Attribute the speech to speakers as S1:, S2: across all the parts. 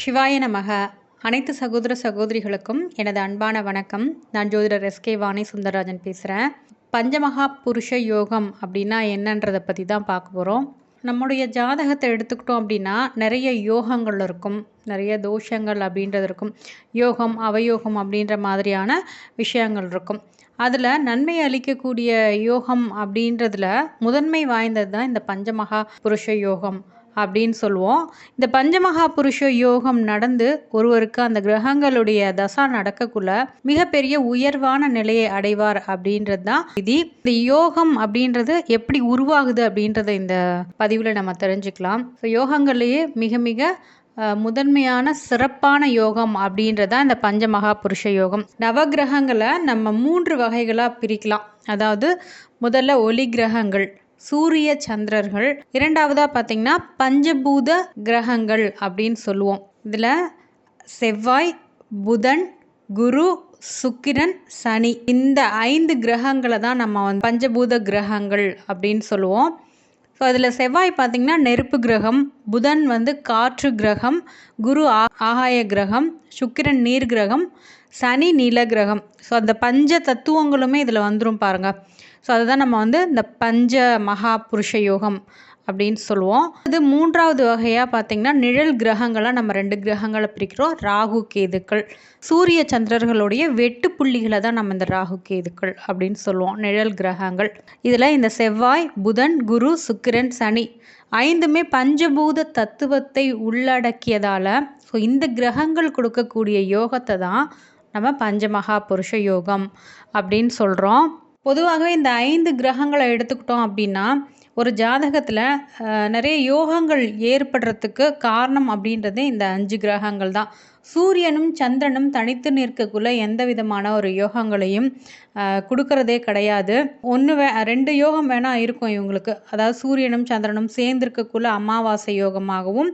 S1: சிவாய நமக. அனைத்து சகோதர சகோதரிகளுக்கும் எனது அன்பான வணக்கம். நான் ஜோதிடர் எஸ்கே வாணி சுந்தரராஜன் பேசுகிறேன் பஞ்சமகா புருஷ யோகம் அப்படின்னா என்னன்றதை பற்றி தான் பார்க்க போகிறோம் நம்முடைய ஜாதகத்தை எடுத்துக்கிட்டோம் அப்படின்னா நிறைய யோகங்கள் இருக்கும். நிறைய தோஷங்கள் அப்படின்றது இருக்கும். யோகம் அவயோகம் அப்படின்ற மாதிரியான விஷயங்கள் இருக்கும். அதில் நன்மை அளிக்கக்கூடிய யோகம் அப்படின்றதுல முதன்மை வாய்ந்தது தான் இந்த பஞ்சமகா புருஷ யோகம். அப்படின்னு சொல்லுவோம். இந்த பஞ்சமகா புருஷ யோகம் நடந்து ஒருவருக்கு அந்த கிரகங்களுடைய தசா நடக்கக்குள்ள மிகப்பெரிய உயர்வான நிலையை அடைவார் அப்படின்றது தான் விதி. இந்த யோகம் அப்படின்றது எப்படி உருவாகுது அப்படின்றத இந்த பதிவில் நம்ம தெரிஞ்சுக்கலாம். ஸோ யோகங்கள்லேயே மிக மிக முதன்மையான சிறப்பான யோகம் அப்படின்றத இந்த பஞ்சமகா புருஷ யோகம். நவகிரகங்களை நம்ம மூன்று வகைகளாக பிரிக்கலாம். அதாவது முதல்ல ஒளி கிரகங்கள் சூரிய சந்திரர்கள் இரண்டாவதாக பார்த்திங்கன்னா பஞ்சபூத கிரகங்கள் அப்படின்னு சொல்லுவோம். இதில் செவ்வாய் புதன் குரு சுக்கிரன் சனி. இந்த ஐந்து கிரகங்களை தான் நம்ம வந்து பஞ்சபூத கிரகங்கள் அப்படின்னு சொல்லுவோம். ஸோ அதில் செவ்வாய் பார்த்திங்கன்னா நெருப்பு கிரகம் புதன் வந்து காற்று கிரகம் குரு ஆகாய கிரகம் சுக்கிரன் நீர் கிரகம் சனி நில கிரகம். ஸோ அந்த பஞ்ச தத்துவங்களுமே இதில் வந்துடும் பாருங்கள் ஸோ அதுதான் நம்ம வந்து இந்த பஞ்ச மகா புருஷ யோகம் அப்படின்னு சொல்லுவோம். இது மூன்றாவது வகையாக பார்த்திங்கன்னா நிழல் கிரகங்களாக நம்ம ரெண்டு கிரகங்களை பிரிக்கிறோம். ராகு கேதுக்கள். சூரிய சந்திரர்களுடைய வெட்டு புள்ளிகளை தான் நம்ம இந்த ராகு கேதுக்கள் அப்படின்னு சொல்லுவோம். நிழல் கிரகங்கள். இதில் இந்த செவ்வாய் புதன் குரு சுக்கிரன் சனி ஐந்துமே பஞ்சபூத தத்துவத்தை உள்ளடக்கியதால் ஸோ இந்த கிரகங்கள் கொடுக்கக்கூடிய யோகத்தை தான் நம்ம பஞ்சமகா புருஷ யோகம் அப்படின்னு சொல்கிறோம் பொதுவாகவே இந்த ஐந்து கிரகங்களை எடுத்துக்கிட்டோம் அப்படின்னா ஒரு ஜாதகத்தில் நிறைய யோகங்கள் ஏற்படுறதுக்கு காரணம் அப்படின்றதே இந்த அஞ்சு கிரகங்கள் தான். சூரியனும் சந்திரனும் தனித்து நிற்கக்குள்ள எந்த விதமான ஒரு யோகங்களையும் கொடுக்கறதே கிடையாது. ஒன்று வே ரெண்டு யோகம் வேணால் இருக்கும் இவங்களுக்கு. அதாவது சூரியனும் சந்திரனும் சேர்ந்திருக்கக்குள்ள அமாவாசை யோகமாகவும்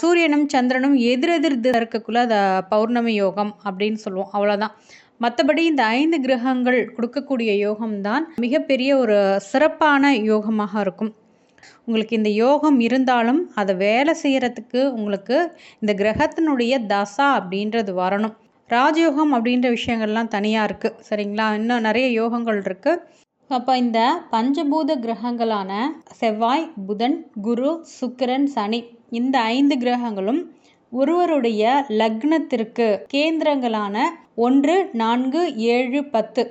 S1: சூரியனும் சந்திரனும் எதிரெதிர் இருக்கக்குள்ள அதை பௌர்ணமி யோகம் அப்படின்னு சொல்லுவோம். அவ்வளோதான் மற்றபடி இந்த ஐந்து கிரகங்கள் கொடுக்கக்கூடிய யோகம்தான் மிகப்பெரிய ஒரு சிறப்பான யோகமாக இருக்கும். உங்களுக்கு இந்த யோகம் இருந்தாலும் அதை வேலை செய்கிறதுக்கு உங்களுக்கு இந்த கிரகத்தினுடைய தசா அப்படின்றது வரணும். ராஜயோகம் அப்படின்ற விஷயங்கள்லாம் தனியாக இருக்குது சரிங்களா? இன்னும் நிறைய யோகங்கள் இருக்குது அப்போ இந்த பஞ்சபூத கிரகங்களான செவ்வாய் புதன் குரு சுக்கிரன் சனி இந்த ஐந்து கிரகங்களும் ஒருவருடைய லக்னத்திற்கு கேந்திரங்களான ஒன்று நான்கு ஏழு பத்து.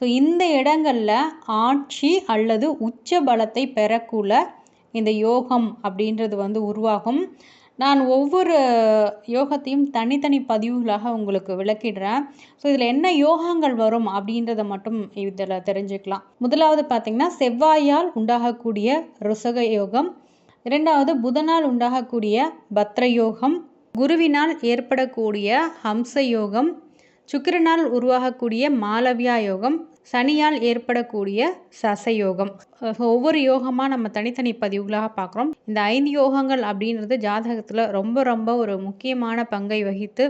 S1: ஸோ இந்த இடங்களில் ஆட்சி அல்லது உச்ச பலத்தை பெறக்குள்ள இந்த யோகம் அப்படின்றது வந்து உருவாகும். நான் ஒவ்வொரு யோகத்தையும் தனித்தனி பதிவுகளாக உங்களுக்கு விளக்கிடுறேன். ஸோ இதில் என்ன யோகங்கள் வரும் அப்படின்றத மட்டும் இதில் தெரிஞ்சுக்கலாம். முதலாவது பார்த்திங்கன்னா செவ்வாயால் உண்டாகக்கூடிய ருசக யோகம். இரண்டாவது புதனால் உண்டாகக்கூடிய பத்ர யோகம். குருவினால் ஏற்படக்கூடிய ஹம்ச யோகம் சுக்கிரனால் உருவாகக்கூடிய மாலவியா யோகம் சனியால் ஏற்படக்கூடிய சசயோகம். ஒவ்வொரு யோகமாக நம்ம தனித்தனி பதிவுகளாக பார்க்குறோம். இந்த ஐந்து யோகங்கள் அப்படின்றது ஜாதகத்தில் ரொம்ப ரொம்ப ஒரு முக்கியமான பங்கை வகித்து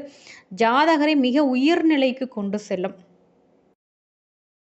S1: ஜாதகரை மிக உயர்நிலைக்கு கொண்டு செல்லும்.